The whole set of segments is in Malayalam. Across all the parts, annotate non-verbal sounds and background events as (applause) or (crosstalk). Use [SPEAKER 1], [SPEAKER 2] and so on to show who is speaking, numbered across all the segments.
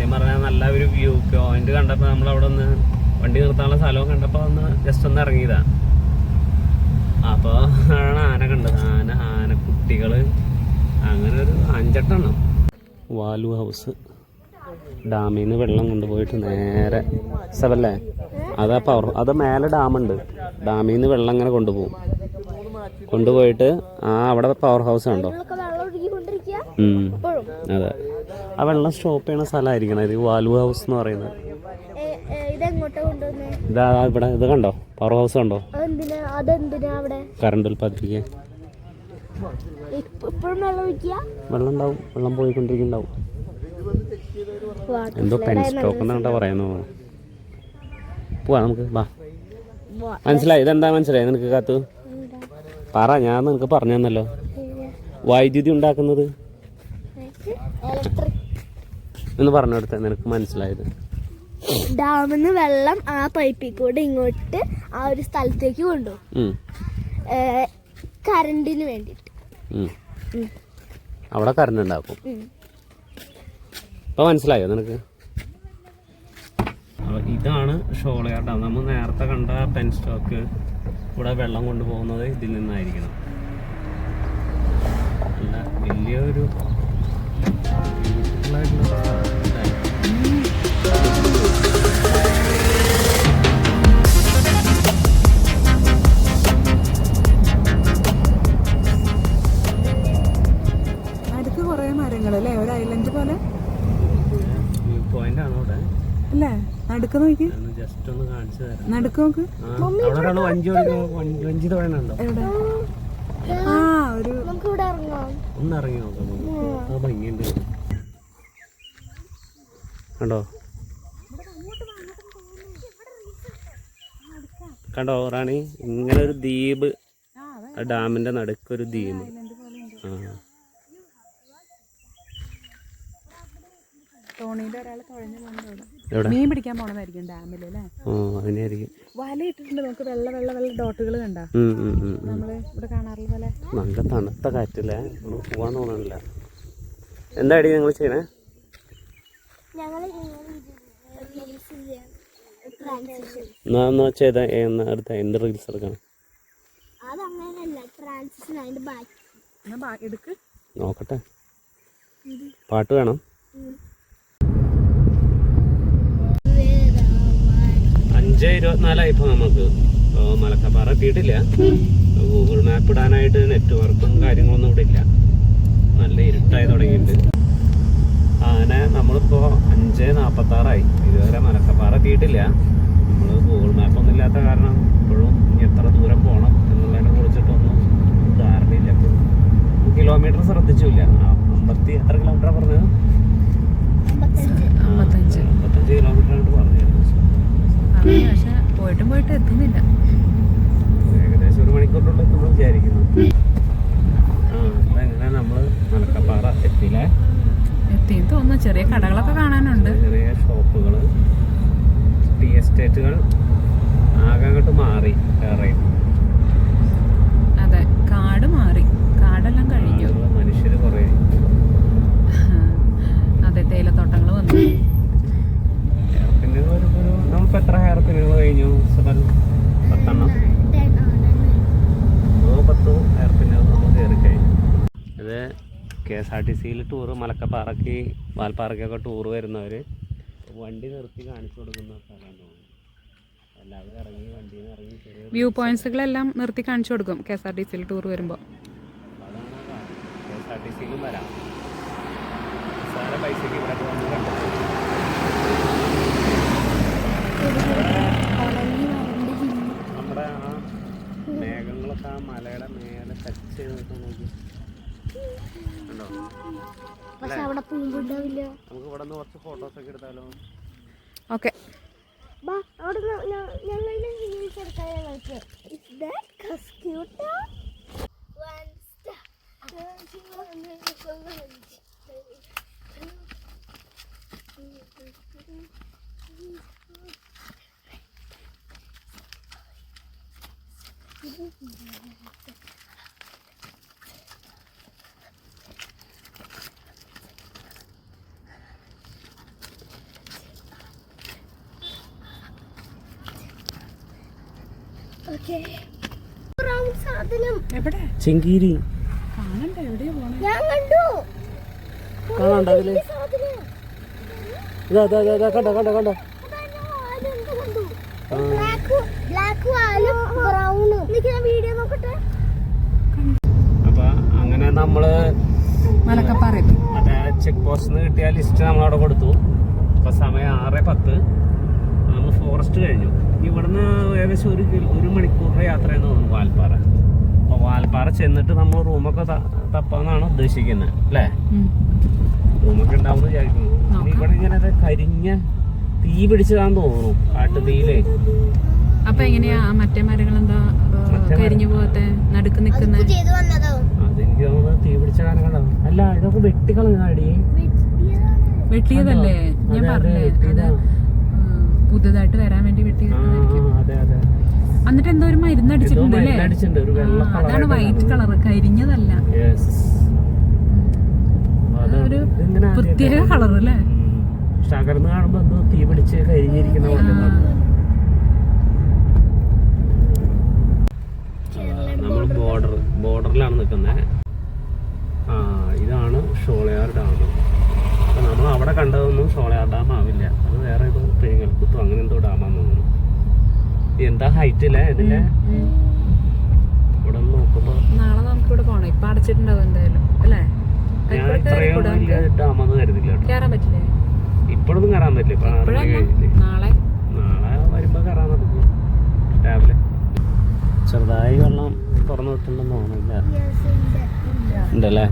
[SPEAKER 1] സത്യം പറഞ്ഞാൽ നല്ല ഒരു വ്യൂ പോയിന്റ് കണ്ടപ്പോൾ നമ്മൾ അവിടെ ഒന്ന് വണ്ടി നിർത്താനുള്ള സ്ഥലവും കണ്ടപ്പോൾ ഒന്ന് ജസ്റ്റ് ഒന്ന് ഇറങ്ങിയതാ. അപ്പോൾ ആണ് ആന കണ്ടത്. ആന ആന കുട്ടികൾ അങ്ങനെ ഒരു അഞ്ചെട്ടെണ്ണം. വാലു ഹൗസ് ഡാമിൽ നിന്ന് വെള്ളം കൊണ്ടുപോയിട്ട് നേരെ സ്ഥലല്ലേ അതാ പവർ അത് മേലെ ഡാമുണ്ട് ഡാമിൽ നിന്ന് വെള്ളം അങ്ങനെ കൊണ്ടുപോകും. കൊണ്ടുപോയിട്ട് ആ അവിടെ പവർ ഹൗസ് ഉണ്ടോ അതെ. ആ വെള്ളം സ്റ്റോപ്പ് ചെയ്യണ സ്ഥലമായിരിക്കണം ഇത് വാൽവ് ഹൗസ് എന്ന് പറയുന്നത്. ഇതാ ഇവിടെ ഇത് കണ്ടോ? പവർ ഹൗസ് കണ്ടോ? കറണ്ട് ഉൽപ്പാദിപ്പിക്കാൻ
[SPEAKER 2] വെള്ളം
[SPEAKER 1] ഉണ്ടാവും. വെള്ളം പോയിക്കൊണ്ടിരിക്കുന്നുണ്ടാവും. എന്തോ പെൻ സ്റ്റോക്ക് എന്നാ പറയുന്നു പോവാ നമുക്ക് വാ. മനസ്സിലായി? ഇതെന്താ മനസ്സിലായി? നിനക്ക് കാത്തു? പറ ഞാൻ നിനക്ക് പറഞ്ഞു തന്നല്ലോ വൈദ്യുതി ഉണ്ടാക്കുന്നത്.
[SPEAKER 2] ഇലക്ട്രിക്
[SPEAKER 1] എന്ന് പറഞ്ഞു കൊടുത്താൽ നിനക്ക് മനസ്സിലായത്.
[SPEAKER 2] ഡാമിൽ നിന്ന് വെള്ളം ആ പൈപ്പിൽ കൂടെ ഇങ്ങോട്ട് ആ ഒരു സ്ഥലത്തേക്ക് കൊണ്ടുപോകും കറണ്ടിന് വേണ്ടിയിട്ട്.
[SPEAKER 1] അവിടെ കറണ്ട് ഉണ്ടാക്കും. ഇപ്പൊ മനസ്സിലായോ നിനക്ക്? ഇതാണ് ഷോളയാർ ഡാം നമ്മൾ നേരത്തെ കണ്ട പെൻ സ്റ്റോക്ക് ഇവിടെ വെള്ളം കൊണ്ടുപോകുന്നത് ഇതിൽ നിന്നായിരിക്കണം. വലിയൊരു
[SPEAKER 3] മരങ്ങൾ ഒരു ഐലൻഡ് പോലെ?
[SPEAKER 1] വ്യൂ പോയിന്റ് ആണ്
[SPEAKER 3] അല്ലേ? നടുക്ക് നോക്കി. നടുക്ക് നോക്ക്.
[SPEAKER 1] ആ,
[SPEAKER 3] ഒരു
[SPEAKER 2] നമുക്ക് ഇവിടെ ഇറങ്ങാം.
[SPEAKER 1] ഒന്ന് ഇറങ്ങി നോക്കാം. നമുക്ക്. ആ ഭംഗിയുണ്ട്. കണ്ടോ? കണ്ടോ റാണി? ഇങ്ങനെ ഒരു ദ്വീപ്. ആ ഡാമിന്റെ നടുക്കൊരു ദ്വീപ്. ആ.
[SPEAKER 3] മീൻ പിടിക്കാൻ പോണതായിരിക്കും ഡാമിൽ അല്ലേ?
[SPEAKER 1] ആ അതിനായിരിക്കും.
[SPEAKER 3] വല ഇട്ടിട്ടുണ്ട്. നമുക്ക് വെള്ള വെള്ള വെള്ള ഡോട്ടുകൾ കണ്ട?
[SPEAKER 1] ഉം, ഉം, ഉം, ഉം.
[SPEAKER 3] നമ്മൾ ഇവിടെ കാണാറുള്ള പോലെ.
[SPEAKER 1] നല്ല തണുത്ത കാറ്റല്ലേ? നമുക്ക് പോവാൻ തോന്നണില്ല. എന്താടി നിങ്ങൾ ചെയ്യണേ? എന്നാ എന്നാ ചെയ്ത? എന്നാ അടുത്ത എന്ത് റീൽസ് എടുക്കണം? നോക്കട്ടെ. പാട്ട് വേണം. അഞ്ച് ഇരുപത്തിനാലായി ഇപ്പോൾ നമുക്ക് മലക്കപ്പാറ എത്തിയിട്ടില്ല. ഗൂഗിൾ മാപ്പ് ഇടാനായിട്ട് നെറ്റ്വർക്കും കാര്യങ്ങളൊന്നും ഇവിടെ ഇല്ല. നല്ല ഇരുട്ടായി തുടങ്ങിയിട്ടുണ്ട്. ആന നമ്മളിപ്പോൾ അഞ്ച് നാൽപ്പത്താറായി ഇതുവരെ മലക്കപ്പാറ എത്തിയിട്ടില്ല. നമ്മൾ ഗൂഗിൾ മാപ്പൊന്നും ഇല്ലാത്ത കാരണം ഇപ്പോഴും ഇനി എത്ര ദൂരം പോകണം എന്നുള്ളതിനെ കുറിച്ചിട്ടൊന്നും ധാരണയില്ല ഇപ്പോഴും. കിലോമീറ്റർ ശ്രദ്ധിച്ചില്ല. അമ്പത്തി എത്ര കിലോമീറ്റർ പറഞ്ഞത്?
[SPEAKER 2] അമ്പത്തഞ്ച്.
[SPEAKER 1] കിലോമീറ്റർ ആയിട്ട്
[SPEAKER 3] പറഞ്ഞു പക്ഷെ പോയിട്ടും പോയിട്ട് എത്തുന്നില്ല.
[SPEAKER 1] ഏകദേശം ഒരു മണിക്കൂറിനുള്ളിൽ നമ്മൾ വിചാരിക്കുന്നു. ആ അതെങ്ങനെ നമ്മൾ മലക്കപ്പാറ എത്തിയില്ലേ?
[SPEAKER 3] എത്തിയും തോന്നുന്നു ചെറിയ കടകളൊക്കെ കാണാനുണ്ട്.
[SPEAKER 1] ചെറിയ ഷോപ്പുകൾ ടീ എസ്റ്റേറ്റുകൾ ആകെ അങ്ങോട്ട് മാറി വേറെ.
[SPEAKER 3] അതെ കാട് മാറി. കാടെല്ലാം കഴിഞ്ഞു.
[SPEAKER 1] മനുഷ്യർ കുറേ.
[SPEAKER 3] അതെ തേയിലത്തോട്ടങ്ങൾ വന്നു.
[SPEAKER 1] ഹെയർ പിന്നുകൾ ഒരു നമ്മളിപ്പോൾ എത്ര ഹെയർ പിന്നുകൾ കഴിഞ്ഞു സുബൽ പത്തെണ്ണം ഓ പത്ത് ഹെയർ പിന്നുകൾ നമ്മൾ കയറി കഴിഞ്ഞു ഇത് കെ എസ് ആർ ടി സിയിൽ ടൂറ് മലക്കപ്പാറയ്ക്ക് വാൽപ്പാറയ്ക്കൊക്കെ ടൂറ് വരുന്നവർ വണ്ടി നിർത്തി കാണിച്ചു കൊടുക്കുന്ന സ്ഥലമാണ് എല്ലാവരും ഇറങ്ങി വണ്ടിയിൽ നിന്ന് ഇറങ്ങി ചെറിയ
[SPEAKER 3] വ്യൂ പോയിന്റ്സുകളെല്ലാം നിർത്തി കാണിച്ചു കൊടുക്കും കെ എസ് ആർ ടി സിയിൽ ടൂർ വരുമ്പോൾ
[SPEAKER 1] അതാണ് കെ എസ് ആർ ടി സിയിലും വരാം. നിസ്സാര പൈസക്ക് ഇവിടെ വന്ന് നമ്മുടെ ആ മേഘങ്ങളൊക്കെ ആ മലയുടെ മേലെ ടച്ച് ചെയ്ത് നോക്കി
[SPEAKER 2] പക്ഷെ അവിടെ പൂമ്പുണ്ടാവില്ല
[SPEAKER 1] നമുക്ക് ഇവിടെ നിന്ന് കുറച്ച് ഫോട്ടോസ് ഒക്കെ എടുത്താലോ?
[SPEAKER 3] ഓക്കെ.
[SPEAKER 2] ബാ അവിടെ (laughs) ഞങ്ങളുടെ റീൽസ് എടുക്കാൻ ഞങ്ങൾക്ക് Is that cute? One star. Okay brown സാധനം
[SPEAKER 3] എവിടെ
[SPEAKER 1] ചെങ്കീരി
[SPEAKER 3] കാണണ്ട എവിടെയാ പോണേ
[SPEAKER 2] ഞാൻ കണ്ടു
[SPEAKER 1] കാണാണ്ടോ അതിൽ
[SPEAKER 2] ഈ സാധനം
[SPEAKER 1] ഇതാ ഇതാ ഇതാ, ഇതാ കണ്ടോ കണ്ടോ കണ്ടോ
[SPEAKER 2] അതാ ആരെന്ത് കണ്ടു ബ്ലാക്ക് ബ്ലാക്ക് വാലും ബ്രൗണും
[SPEAKER 1] അപ്പൊ അങ്ങനെ നമ്മൾ
[SPEAKER 3] മലക്കപ്പാറയിൽ
[SPEAKER 1] മറ്റേ ചെക്ക് പോസ്റ്റിൽ കിട്ടിയ ലിസ്റ്റ് നമ്മളവിടെ കൊടുത്തു. ഇപ്പൊ സമയം ആറ് പത്ത്. നമ്മൾ ഫോറസ്റ്റ് കഴിഞ്ഞു. ഇവിടുന്ന് ഏകദേശം ഒരു ഒരു യാത്ര യാത്രയെന്ന് തോന്നുന്നു വാൽപ്പാറ. അപ്പൊ വാൽപ്പാറ ചെന്നിട്ട് നമ്മൾ റൂമൊക്കെ തപ്പാന്നാണ് ഉദ്ദേശിക്കുന്നത് അല്ലേ? റൂമൊക്കെ ഉണ്ടാവും വിചാരിക്കുന്നു. ഇനി ഇവിടെ ഇങ്ങനെ കരിഞ്ഞ തീ പിടിച്ചതാന്ന് തോന്നുന്നു കാട്ടുതീയിലേ.
[SPEAKER 3] അപ്പൊ എങ്ങനെയാ? ആ മറ്റേ മരങ്ങൾ എന്താ. കരിഞ്ഞു പോകത്തെ? നടുക്ക് നിക്കുന്ന
[SPEAKER 2] വന്നതോ.
[SPEAKER 1] അതെനിക്ക് തോന്നുന്നത് തീ പിടിച്ച കാലങ്ങളാണ് അല്ല ഇതൊക്കെ വെട്ടിക്കളഞ്ഞാടി
[SPEAKER 3] വെട്ടിയതല്ലേ? ഞാൻ പറഞ്ഞേ പുതുതായിട്ട് വരാൻ വേണ്ടി
[SPEAKER 1] അതെ
[SPEAKER 3] എന്നിട്ട് എന്തോ ഒരു മരുന്ന് അടിച്ചിട്ടുണ്ട് അല്ലേ അതാണ് വൈറ്റ് കളർ കരിഞ്ഞതല്ല. ഒരു പ്രത്യേക കളർ അല്ലേ?
[SPEAKER 1] തകർന്ന് കാണുമ്പോ എന്തോ തീ പിടിച്ച് കരിഞ്ഞിരിക്കുന്ന പോലെ. നമ്മൾ ബോർഡർ ബോർഡറിലാണ് നിൽക്കുന്നത്. ആ ഇതാണ് ഷോളയാർ ഡാം അവിടെ കണ്ടതൊന്നും സോളയാർ ഡാം ആവില്ല. അത് വേറെ ഏതോ പെരിങ്ങൽക്കുത്തോ അങ്ങനെ എന്തോ ഡാമാന്ന് തോന്നുന്നു. എന്താ ഹൈറ്റ് അല്ലേ ഇതിന്റെ? ഇവിടെ നോക്കുമ്പോ
[SPEAKER 3] നാളെ നമുക്ക് ഇവിടെ പോണം. ഇപ്പൊ അടച്ചിട്ടുണ്ടാവും എന്തായാലും. അല്ലേ?
[SPEAKER 1] ഞാൻ
[SPEAKER 3] അതിക്കൂടെ
[SPEAKER 1] ഇത്രയും
[SPEAKER 3] കയറിക്കൂടെ
[SPEAKER 1] വലിയ ഡാമെന്ന് കരുതില്ല കേട്ടോ.
[SPEAKER 3] പറ്റില്ലേ?
[SPEAKER 1] ഇപ്പോഴൊന്നും കയറാൻ പറ്റില്ല. ഇപ്പൊ
[SPEAKER 3] നാളെ?
[SPEAKER 1] നാളെ വരുമ്പോ കയറാൻ നടക്കും രാവിലെ. ചെറുതായി വെള്ളം തുറന്നു വിട്ടുണ്ടെന്ന് തോന്നുന്നില്ല. ഉണ്ടല്ലേ.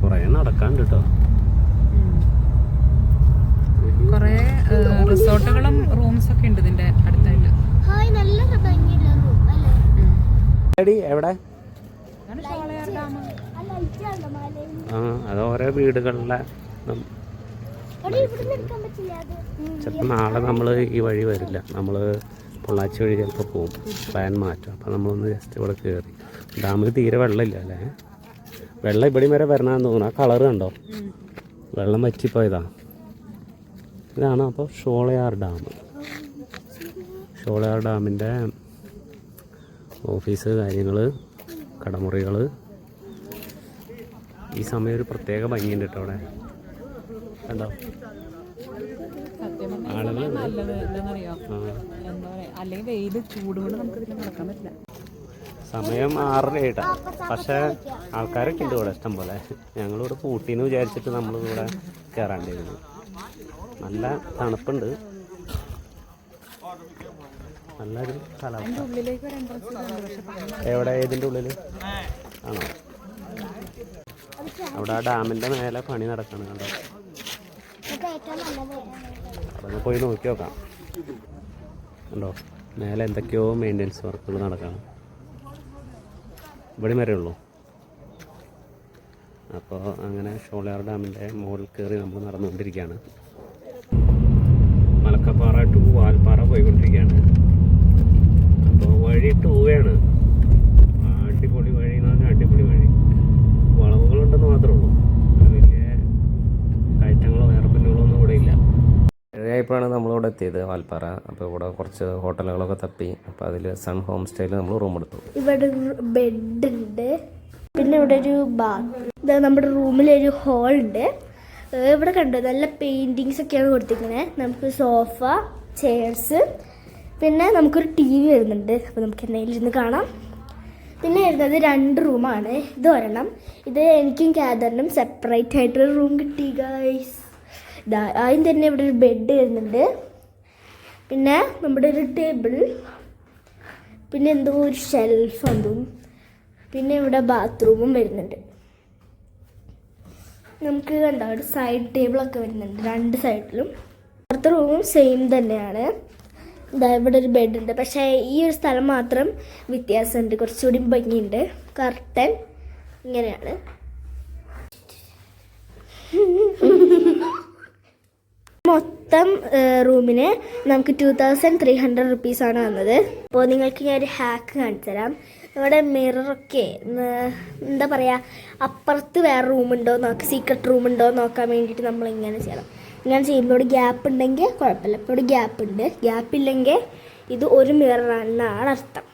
[SPEAKER 1] കുറേ നടക്കാണ്ട് കേട്ടോ
[SPEAKER 3] കൊറേ റിസോർട്ടുകളും റൂംസ് ഒക്കെ ഉണ്ട് ഇതിന്റെ അടുത്തായിട്ട്.
[SPEAKER 2] ഹായ് നല്ല ഭംഗിയുള്ള അല്ലേ?
[SPEAKER 1] എടി എവിടെ?
[SPEAKER 2] ആ
[SPEAKER 1] അത് ഓരോ വീടുകളിലെ നം-
[SPEAKER 2] ഇവിടുന്ന് എടുക്കാൻ പറ്റില്ല അത്.
[SPEAKER 1] ചിലപ്പോൾ നാളെ നമ്മൾ ഈ വഴി വരില്ല. നമ്മൾ പൊള്ളാച്ചി വഴി ചിലപ്പോൾ പോകും പ്ലാൻ മാറ്റും. അപ്പോൾ നമ്മളൊന്ന് ജസ്റ്റ് ഇവിടെ കയറി ഡാമിൽ തീരെ വെള്ളമില്ല അല്ലേ? വെള്ളം ഇവിടെയും വരെ വരണമെന്ന് തോന്നുന്നു. ആ കളർ കണ്ടോ? വെള്ളം വറ്റിപ്പോയതാ. ഇതാണ് അപ്പോൾ ഷോളയാർ ഡാം. ഷോളയാർ ഡാമിന്റെ ഓഫീസ് കാര്യങ്ങൾ കടമുറികൾ ഈ സമയം ഒരു പ്രത്യേക ഭംഗിയുണ്ട് കേട്ടോ അവിടെ. കണ്ടോ? ആളുകൾ
[SPEAKER 3] അല്ലെങ്കിൽ വെയിൽ ചൂട് കൊണ്ട് നമുക്ക് ഇതിൽ നടക്കാൻ പറ്റില്ല.
[SPEAKER 1] സമയം ആറരയായിട്ടാ പക്ഷേ ആൾക്കാരൊക്കെ ഉണ്ട് ഇവിടെ ഇഷ്ടം പോലെ ഞങ്ങളിവിടെ പൂട്ടിന്ന് വിചാരിച്ചിട്ട് നമ്മളിവിടെ കയറാണ്ടിരുന്നു നല്ല തണുപ്പുണ്ട്. നല്ലൊരു കാലാവസ്ഥ. എവിടെ? ഏതിന്റെ ഉള്ളിൽ ആണോ? അവിടെ ആ ഡാമിന്റെ മേലെ പണി നടക്കണം കണ്ടോ? അതൊന്ന് പോയി നോക്കി നോക്കാം. കണ്ടോ മേലെ എന്തൊക്കെയോ മെയിന്റെനൻസ് വർക്കുകൾ നടക്കണം. ഇവിടെ വരെ ഉള്ളൂ? അപ്പോൾ അങ്ങനെ ഷോളയാർ ഡാമിന്റെ മുകളിൽ കയറി നമ്മൾ നടന്നുകൊണ്ടിരിക്കുകയാണ്. മലക്കപ്പാറ ടു വാൽപ്പാറ പോയിക്കൊണ്ടിരിക്കുകയാണ്. അപ്പോൾ വഴി ടൂവയാണ് അടിപൊളി വഴി എന്ന് പറഞ്ഞാൽ അടിപൊളി വഴി വളവുകളുണ്ടെന്ന് മാത്രമേ ഉള്ളൂ വലിയ കയറ്റങ്ങളോ എയർപിന്നുകളോ ഒന്നും ഇവിടെ ഇല്ല ഏഴായപ്പോഴാണ് നമ്മളിവിടെ എത്തിയത് വാൽപ്പാറ. അപ്പോൾ ഇവിടെ കുറച്ച് ഹോട്ടലുകളൊക്കെ തപ്പി. അപ്പോൾ അതിൽ സൺ ഹോം സ്റ്റേയിൽ നമ്മൾ റൂം എടുത്തു.
[SPEAKER 2] ഇവിടെ ബെഡ് ഉണ്ട് പിന്നെ ഇവിടെ ഒരു ബാത്ത് നമ്മുടെ നമ്മുടെ റൂമിലൊരു ഹോൾ ഉണ്ട് ഇവിടെ കണ്ടു? നല്ല പെയിന്റിങ്സ് ഒക്കെയാണ് കൊടുത്തിരിക്കുന്നത് നമുക്ക് സോഫ ചെയർസ് പിന്നെ നമുക്കൊരു ടി വി വരുന്നുണ്ട്. അപ്പോൾ നമുക്ക് എന്തെങ്കിലും ഇരുന്ന് കാണാം. പിന്നെ വരുന്നത് രണ്ട് റൂമാണ് ഇത് വരണം ഇത് എനിക്കും ക്യാദറിനും സെപ്പറേറ്റ് ആയിട്ടൊരു റൂം കിട്ടി ഗൈസ് ആദ്യം തന്നെ ഇവിടെ ഒരു ബെഡ് വരുന്നുണ്ട്. പിന്നെ നമ്മുടെ ഒരു ടേബിൾ പിന്നെ എന്തോ ഒരു ഷെൽഫ് അതും. പിന്നെ ഇവിടെ ബാത്റൂമും വരുന്നുണ്ട്. നമുക്ക് കണ്ടോ ഒരു സൈഡ് ടേബിളൊക്കെ വരുന്നുണ്ട് രണ്ട് സൈഡിലും പുറത്തെ റൂമും സെയിം തന്നെയാണ്. ഇതാ ഇവിടെ ഒരു ബെഡ് ഉണ്ട്. പക്ഷേ ഈ ഒരു സ്ഥലം മാത്രം വ്യത്യാസമുണ്ട്. കുറച്ചുകൂടി ഭംഗിയുണ്ട്. കർട്ടൻ ഇങ്ങനെയാണ്. മൊത്തം റൂമിന് നമുക്ക് ടു തൗസൻഡ് ത്രീ ഹൺഡ്രഡ് റുപ്പീസാണ് വന്നത് അപ്പോൾ നിങ്ങൾക്ക് ഞാൻ ഒരു ഹാക്ക് കാണിച്ചു തരാം. നമ്മുടെ മിററൊക്കെ എന്താ പറയുക അപ്പുറത്ത് വേറെ റൂമുണ്ടോ നോക്ക് സീക്രട്ട് റൂമുണ്ടോ നോക്കാൻ വേണ്ടിയിട്ട് നമ്മൾ ഇങ്ങനെ ചെയ്യണം. ഇങ്ങനെ ചെയ്യുമ്പോൾ ഇവിടെ ഗ്യാപ്പ് ഉണ്ടെങ്കിൽ കുഴപ്പമില്ല. ഇപ്പോൾ ഇവിടെ ഗ്യാപ്പ് ഉണ്ട്. ഗ്യാപ്പ് ഇല്ലെങ്കിൽ ഇത് ഒരു മിററാണെന്നാണ് അർത്ഥം.